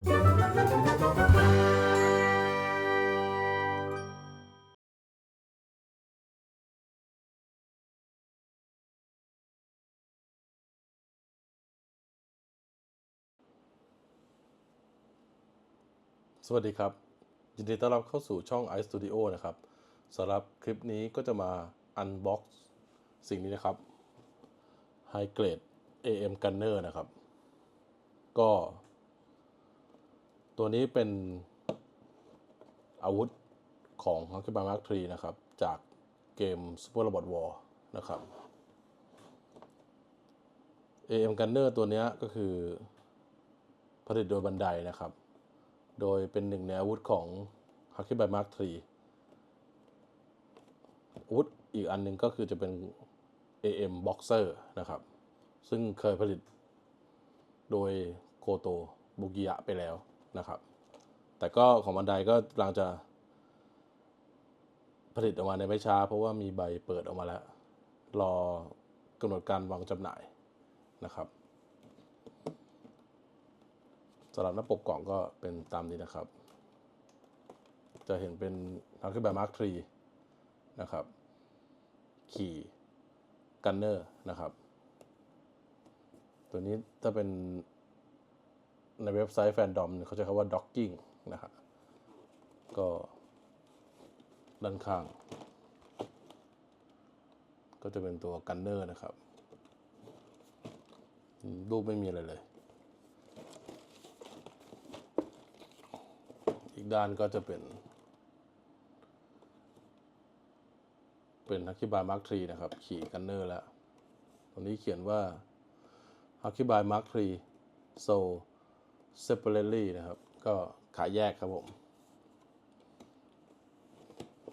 สวัสดีครับ ยินดีต้อนรับเข้าสู่ช่อง iStudio นะครับสำหรับคลิปนี้ก็จะมา unbox สิ่งนี้นะครับ High Grade AM Gunner นะครับ ก็ ตัวนี้เป็นอาวุธของ h a k i b a Mark III นะครับ จากเกม Super Robot War นะครับ AM Gunner ตัวนี้ก็คือผลิตโดยบันไดนะครับ โดยเป็นหนึ่งในอาวุธของ h a k i b a Mark III อาวุธอีกอันหนึ่งก็คือจะเป็น AM Boxer นะครับ ซึ่งเคยผลิตโดยโคโตบุกิยะไปแล้ว นะครับ แต่ก็ของบันไดก็กำลังจะ ผลิตออกมาในไม่ช้า เพราะว่ามีใบเปิดออกมาแล้ว รอกำหนดการวางจำหน่ายนะครับสำหรับหน้าปกกล่องก็เป็นตามนี้นะครับ จะเห็นเป็นทางขึ้นแบบมาร์คทรีนะครับ ขี่กันเนอร์นะครับ ตัวนี้ถ้าเป็น ในเว็บไซต์แฟนดอมเขาจะคำว่า docking นะครับก็ด้านข้าง ก็จะเป็นตัวกันเนอร์นะครับ รูปไม่มีอะไรเลย อีกด้านก็จะเป็น เป็นฮักคิบายมาร์คทรีนะครับ ขี่กันเนอร์แล้ว ตรงนี้เขียนว่าฮักคิบายมาร์คทรีโซ ซปเปอร์ลี่นะครับ ก็ขายแยกครับผม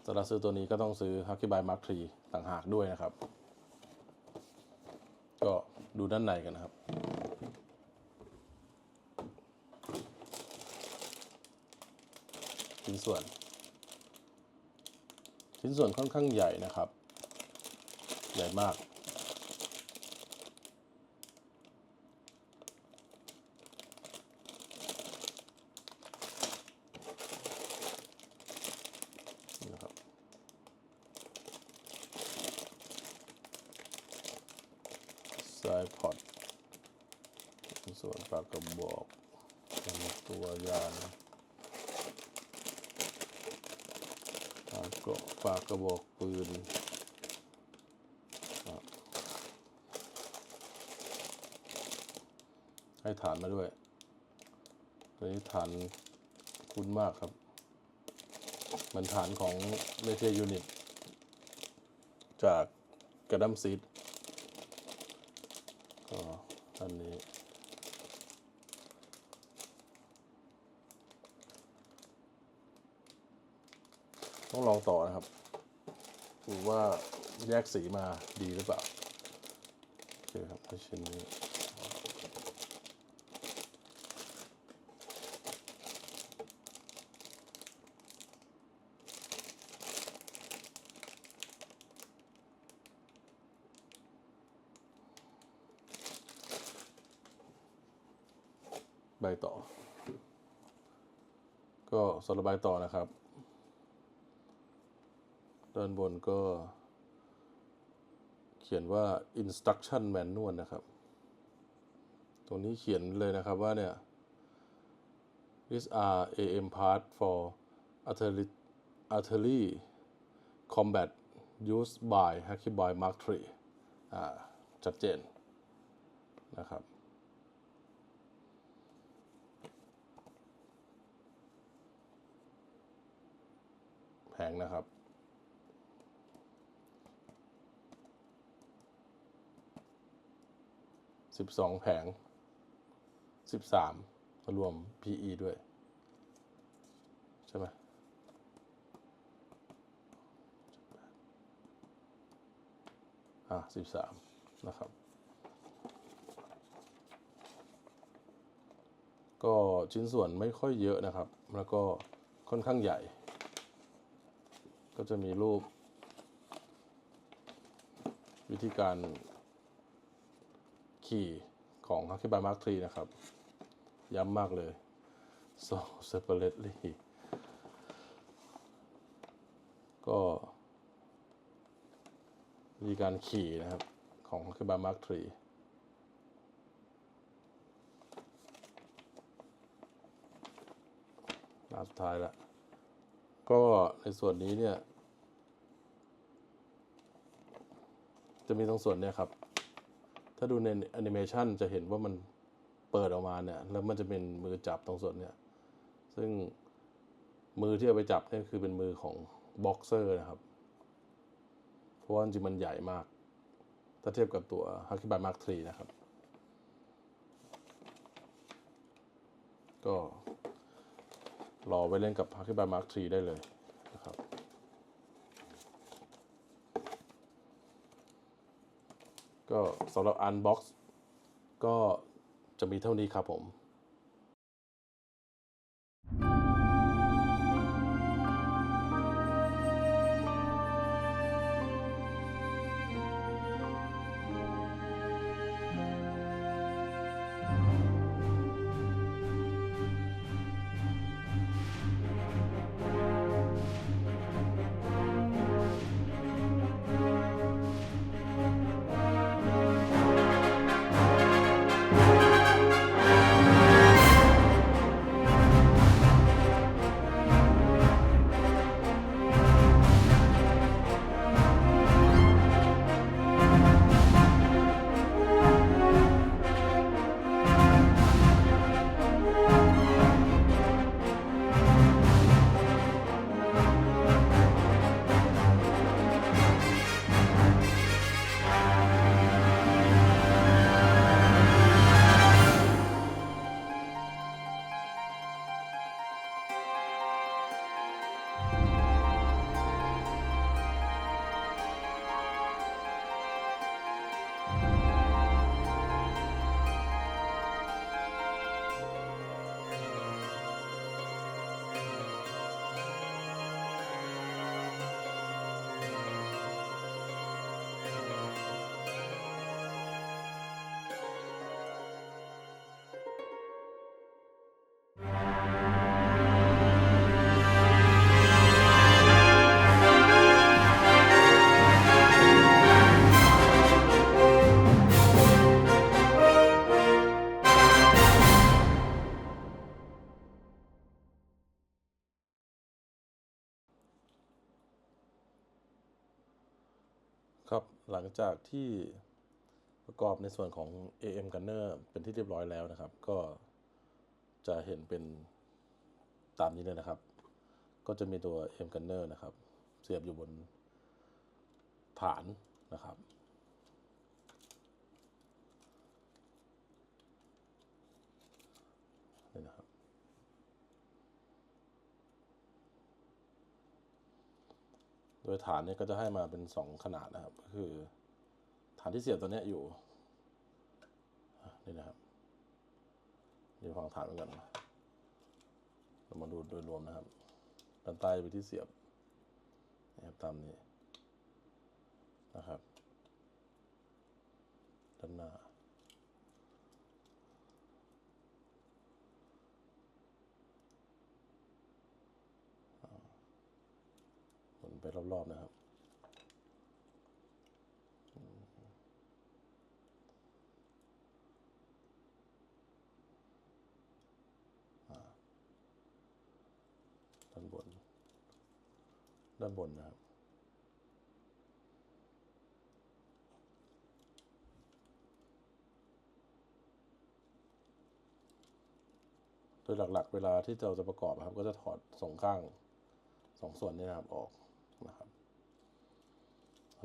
สำหรับซื้อตัวนี้ก็ต้องซื้อฮักคิบายมาร์ทรีต่างหากด้วยนะครับ ก็ดูด้านในกันนะครับ ชิ้นส่วน ชิ้นส่วนค่อนข้างใหญ่นะครับ ใหญ่มาก นี่นะครับ สายพอดชิ้นส่วนปากกระบอกเป็นตัวยาน ปากกระปากกระบอกปืนครับให้ฐานมาด้วยตัวนี้ฐานคุ้นมากครับเหมือน ฐานของเมเทยูนิตจากกระดัมซีดก็อันนี้ ต้องลองต่อนะครับดูว่าแยกสีมาดีหรือเปล่าโอเคครับชิ้นนี้ ใบต่อ รับใบต่อนะครับ ด้านบนก็ เขียนว่า instruction manual นะครับ ตรงนี้เขียนเลยนะครับว่าเนี่ย these are AM part for artillery artillery combat used by Hacky Boy Mark III อ่า ชัดเจนนะครับ แผงนะครับ สิบสองแผง สิบสามรวม PE ด้วย ใช่ไหมอะสิบสามนะครับ ก็ชิ้นส่วนไม่ค่อยเยอะนะครับ แล้วก็ค่อนข้างใหญ่ ก็จะมีรูป วิธีการขี่ของฮักคิบายมาร์คทรีนะครับ ย้ำมากเลย so separately ก็มีการขี่นะครับ ของคือบามาร์คทรีหน้าสุดท้ายและ ก็ในส่วนนี้เนี่ย จะมีตรงส่วนเนี้ยครับ ถ้าดูในแอนิเมชันจะเห็นว่ามันเปิดออกมาเนี่ย แล้วมันจะเป็นมือจับตรงส่วนเนี้ยซึ่งมือที่เอาไปจับเนี่ยคือเป็นมือของบ็อกเซอร์นะครับ เพราะว่าจริงมันใหญ่มาก ถ้าเทียบกับตัวฮัก k ิบายมาร์คทรีนะครับ ก็ รอไว้เล่นกับฮัก k ิบายมาร์คทรีได้เลยนะครับก็สำหรับอันบ็อกซ์ก็จะมีเท่านี้ครับผม หลังจากที่ประกอบในส่วนของ AM Gunner เป็นที่เรียบร้อยแล้วนะครับ ก็จะเห็นเป็นตามนี้เลยนะครับ ก็จะมีตัว AM Gunner นะครับ เสียบอยู่บนฐานนะครับ นี่นะครับ โดยฐานเนี่ยก็จะให้มาเป็นสองขนาดนะครับ ก็คือฐานที่เสียบตัวเนี้ยอยู่นี่นะครับนี่ฟังฐานเหมือนกันเรามาดูโดยรวมนะครับด้านใต้ไปที่เสียบนะครับตามนี้นะครับด้านหน้า หมุนไป รอบๆนะครับ ด้านบน ด้านบนนะครับโดยหลักๆ เวลาที่เราจะประกอบอะครับ ก็จะถอดสองข้างสองส่วนนี้นะครับออก นะครับ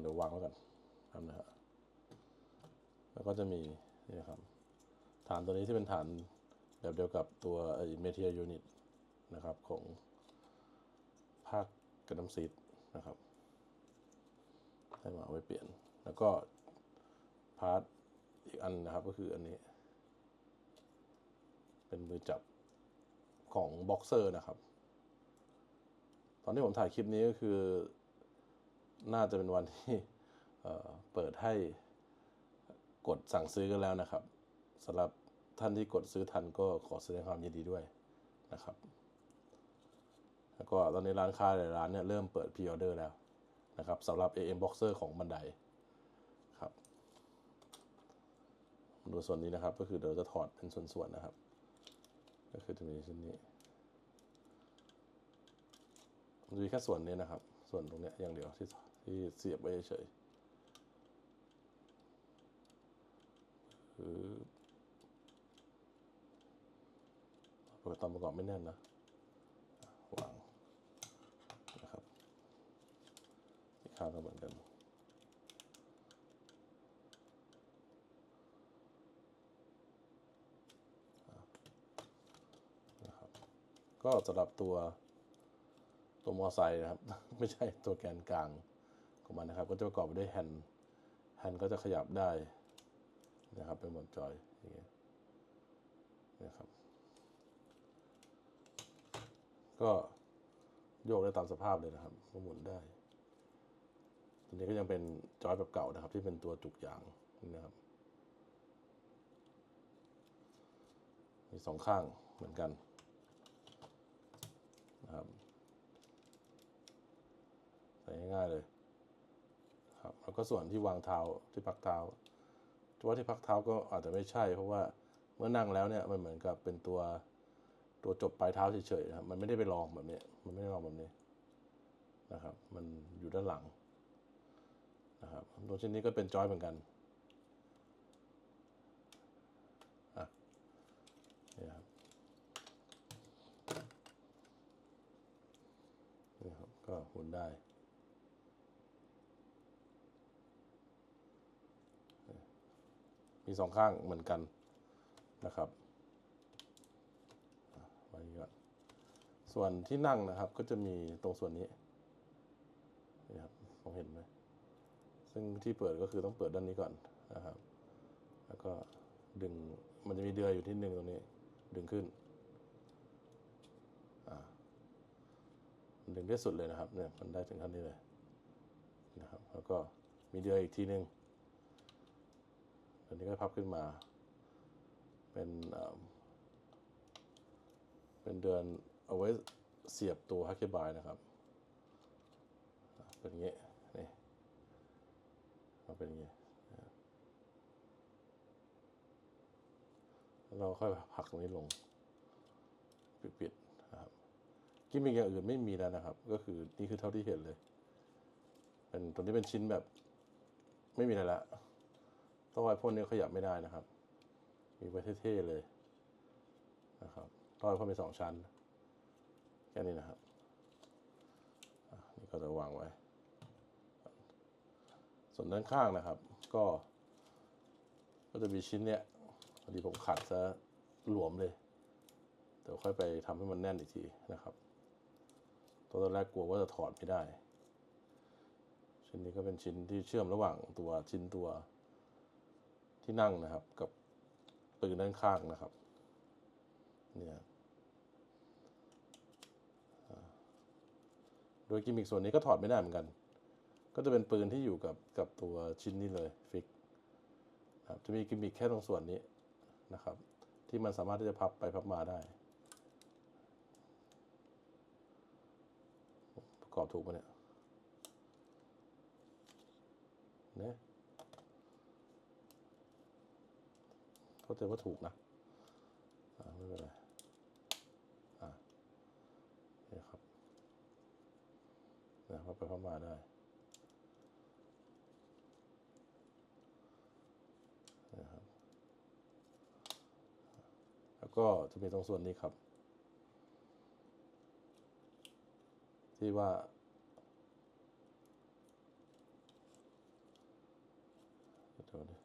เดี๋ยววางไว้ก่อนครับนะฮะแล้วก็จะมีนี่นะครับ ฐานตัวนี้ที่เป็นฐานแบบเดียวกับตัวไอ้เมเทียยูนิตนะครับของภาคกระดมซีดนะครับ ให้มาเอาไว้เปลี่ยน แล้วก็พาร์ทอีกอันนะครับก็คืออันนี้ เป็นมือจับของบ็อกเซอร์นะครับ ตอนที่ผมถ่ายคลิปนี้ก็คือน่าจะเป็นวันที่เเปิดให้กดสั่งซื้อกันแล้วนะครับสำหรับท่านที่กดซื้อทันก็ขอแสดงความยินดีด้วยนะครับ แล้วก็ตอนนี้ร้านค้าหลายร้านเนี่ยเริ่มเปิดพ r ออเดอร์แล้วนะครับสำหรับ AM Boxer ของบันไดครับดูส่วนนี้นะครับก็คือเดี๋ยวจะถอดเป็นส่วนๆนะครับ ก็คือจะมีชิ้นนี้มัน จะมีแค่ส่วนนี้นะครับ ส่วนตรงเนี้ยอย่างเดียวที่ที่เสียบไว้เฉยๆคือเปิดตอนประกอบไม่แน่นนะอะวางนะครับอีกข้างก็เหมือนกันนะครับก็สำหรับตัว ตัวมอไซค์นะครับ ไม่ใช่ตัวแกนกลางของมันนะครับ ก็จะประกอบไปด้วยแฮนด์แฮนด์ก็จะขยับได้นะครับ เป็นหมดจอยอย่างเงี้ยนะครับ ก็โยกได้ตามสภาพเลยนะครับก็หมุนได้ ตัวนี้ก็ยังเป็นจอยแบบเก่านะครับ ที่เป็นตัวจุกยางนะครับมีสองข้างเหมือนกันนะครับ ใส่ง่ายๆเลยครับแล้วก็ส่วนที่วางเท้าที่พักเท้าที่ว่าที่พักเท้าก็อาจจะไม่ใช่ เพราะว่าเมื่อนั่งแล้วเนี่ยมันเหมือนกับเป็นตัวตัวจบปลายเท้าเฉยๆครับมันไม่ได้ไปรองแบบนี้มันไม่ได้รองแบบนี้นะครับ มันอยู่ด้านหลังนะครับตัวชิ้นนี้ก็เป็นจอยเหมือนกันนี่ครับนี่ครับก็หมุนได้ มีสองข้างเหมือนกันนะครับไว้ก่อนส่วนที่นั่งนะครับก็จะมีตรงส่วนนี้นี่ครับมองเห็นไหมซึ่งที่เปิดก็คือต้องเปิดด้านนี้ก่อนนะครับ แล้วก็ดึงมันจะมีเดือยอยู่ที่หนึ่งตรงนี้ ดึงขึ้นมันดึงได้สุดเลยนะครับเนี่ยมันได้ถึงขั้นนี้เลยนะครับ แล้วก็มีเดือยอีกทีหนึ่ง ตัวนี้ก็พับขึ้นมา เป็นเป็นเดือนเอาไว้เสียบตัวฮักเกบายนะครับ เป็นอย่างนี้นี่มันเป็นอย่างนี้เราค่อยผลักตรงนี้ลง ปิดๆนะครับกิมมิคอย่างอื่นไม่มีแล้วนะครับ ก็คือนี่คือเท่าที่เห็นเลย เป็นตัวนี้เป็นชิ้นแบบ ไม่มีอะไรละ ต้องไว้พ่นนี้ขยับไม่ได้นะครับ มีไว้เท่ๆเลยนะครับต้องไว้พ่นเป็นสองชั้นแค่นี้นะครับนี่ก็จะวางไว้ ส่วนด้านข้างนะครับ ก็ ก็จะมีชิ้นเนี้ยพอดีผมขัดซะหลวมเลยเดี๋ยวค่อยไปทำให้มันแน่นอีกทีนะครับตอนแรกกลัวว่าจะถอดไม่ได้ ชิ้นนี้ก็เป็นชิ้นที่เชื่อมระหว่างตัวชิ้นตัว ที่นั่งนะครับ กับปืนด้านข้างนะครับ เนี่ยโดยกิมมิคส่วนนี้ก็ถอดไม่ได้เหมือนกัน ก็จะเป็นปืนที่อยู่กับกับตัวชิ้นนี้เลยฟิกนะครับจะมีกิมมิคแค่ตรงส่วนนี้นะครับ ที่มันสามารถที่จะพับไปพับมาได้ ประกอบถูกปะเนี่ยเนี่ย เข้าใจว่าถูกนะอ่าไม่เป็นไรอ่าเนี่ยครับเนี่ยพับไปพับมาได้นะครับแล้วก็จะมีตรงส่วนนี้ครับ ที่ว่าเดี๋ยวนี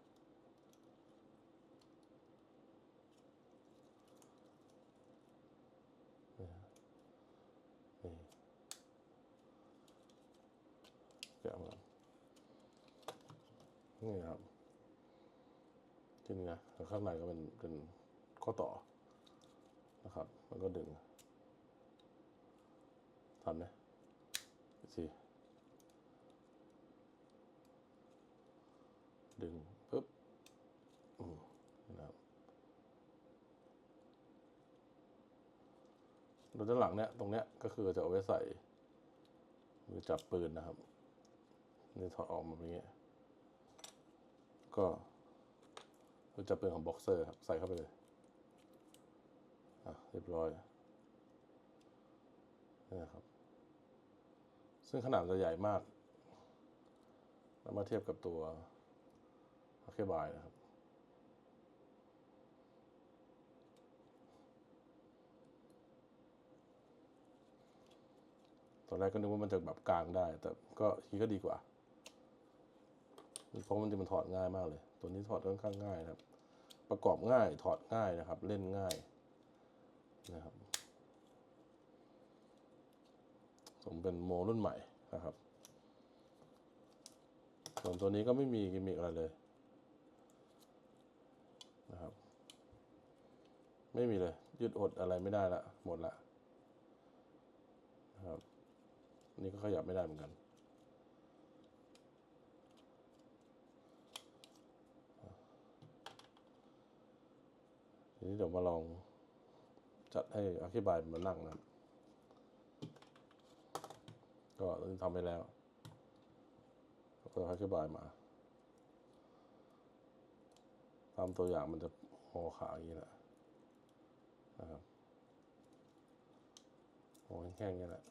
่ฮะนี่แกะมา นี่ครับที่นี่นะแล้วข้างในก็เป็นเป็นข้อต่อนะครับ มันก็ดึงทันไหมสิดึงปุ๊บอืมนะครับรถด้านหลังเนี่ยตรงเนี้ยก็คือจะเอาไว้ใส่มือจับปืนนะครับนี่ถอดออกมาแบบนี้ ก็จับปืนของบ็อกเซอร์ครับ ใส่เข้าไปเลย อะ เรียบร้อยนี่นะครับ ซึ่งขนาดจะใหญ่มากแล้วมาเทียบกับตัวอเคบายนะครับ ตอนแรกก็นึกว่ามันจะแบบกลางได้ แต่ก็ทีก็ดีกว่า เพราะมันจะมันถอดง่ายมากเลย ตัวนี้ถอดค่อนข้างง่ายนะครับ ประกอบง่ายถอดง่ายนะครับ เล่นง่ายนะครับสมเป็นโมรุ่นใหม่นะครับ ส่วนตัวนี้ก็ไม่มีกิมมิกอะไรเลยนะครับ ไม่มีเลย ยืดอดอะไรไม่ได้ละหมดละนะครับ นี่ก็ขยับไม่ได้เหมือนกัน นี้เดี๋ยวมาลองจัดให้อธิบายมานั่งนะก็ทำไปแล้วก็อธิบายมาตามตัวอย่างมันจะหอขาอย่างนี้แหละนะครับงอแค่ๆอย่างนี้แหละ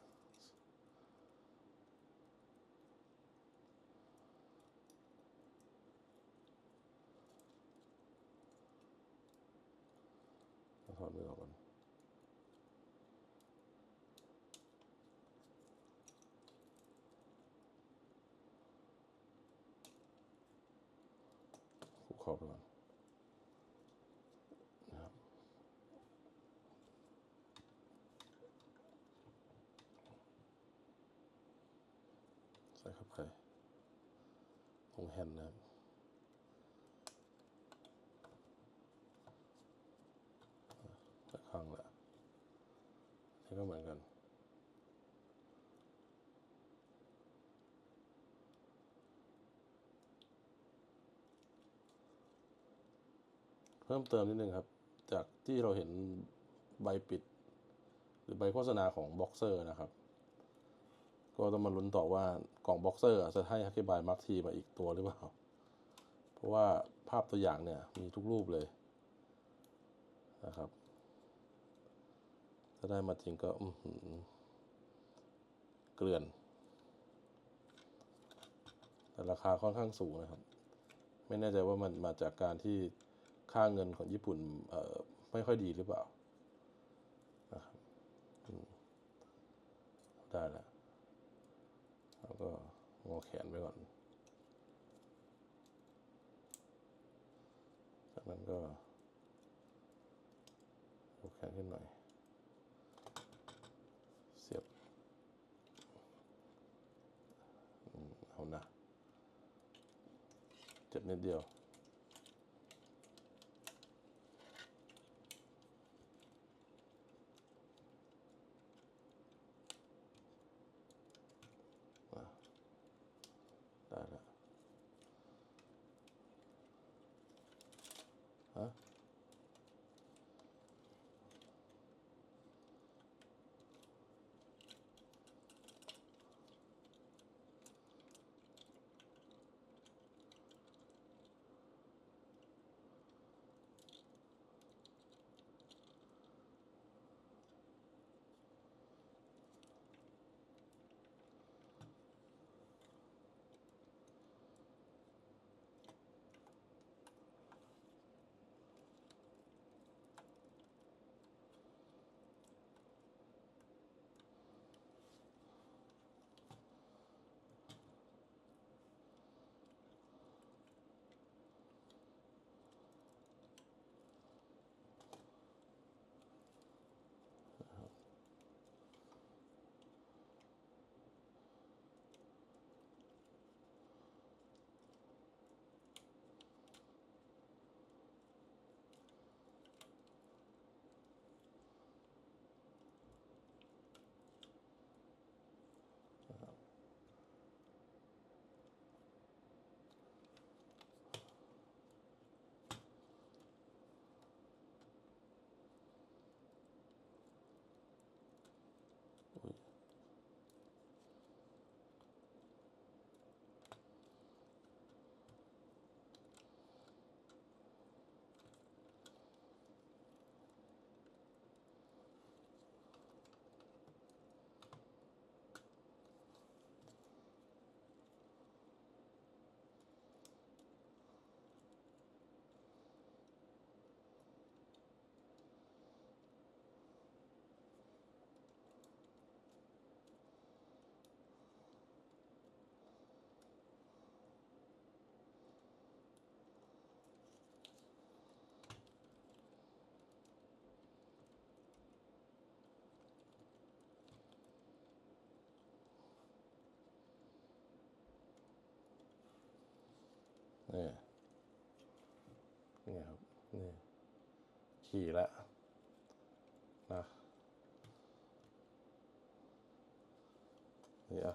ถอดมือออกก่อนคุกเข่าไปก่อนนะครับใส่เข้าไปตรงแฮนด์นะครับ สักครั้งแหละนี่ก็เหมือนกัน เพิ่มเติมนิดนึงครับ จากที่เราเห็นใบปิด หรือใบโฆษณาของบ็อกเซอร์นะครับ ก็ต้องมาลุ้นต่อว่ากล่องบ็อกเซอร์จะให้ฮักเกบายมาร์คทีมาอีกตัวหรือเปล่า เพราะว่าภาพตัวอย่างเนี่ยมีทุกรูปเลยนะครับ ถ้าได้มาจริงก็อืเกลื่อน แต่ราคาค่อนข้างสูงนะครับ ไม่แน่ใจว่ามันมาจากการที่ ค่าเงินของญี่ปุ่นไม่ค่อยดีหรือเปล่านะครับได้แล้วแล้วก็งอแขนไปก่อน จากนั้นก็ยกแขนขึ้นหน่อย เสียบเอานะเจ็บนิดเดียว ไนี่นี่ครับนี่ขี่แล้วนะนี่อะ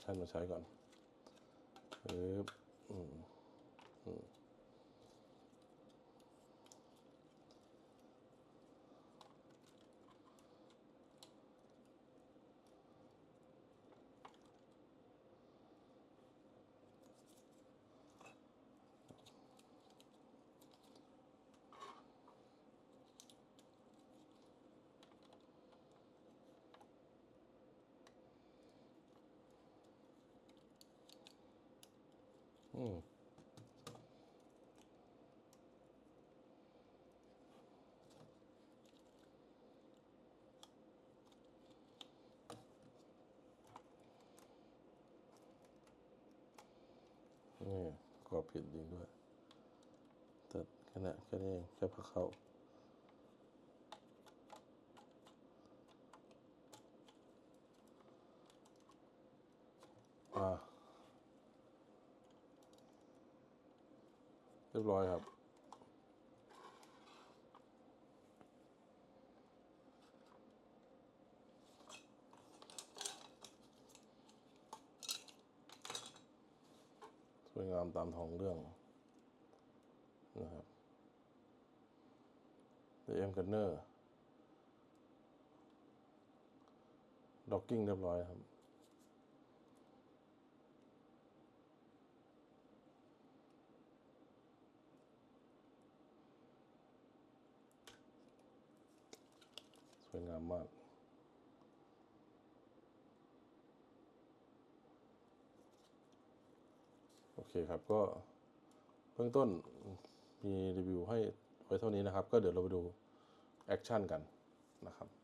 ใช้มาใช้ก่อนปึ๊บอืมอืม นี่กรอบผิดจริงด้วยแต่แค่นั้นแค่นี้เองแค่พะเขาอ่า เรียบร้อยครับ สวยงามตามท้องเรื่องนะครับ The M Gunner ด็อกกิ้งเรียบร้อยครับ สวยงามมาก โอเคครับก็เบื้องต้นมีรีวิวให้ไว้เท่านี้นะครับ ก็เดี๋ยวเราไปดูแอคชั่นกันนะครับ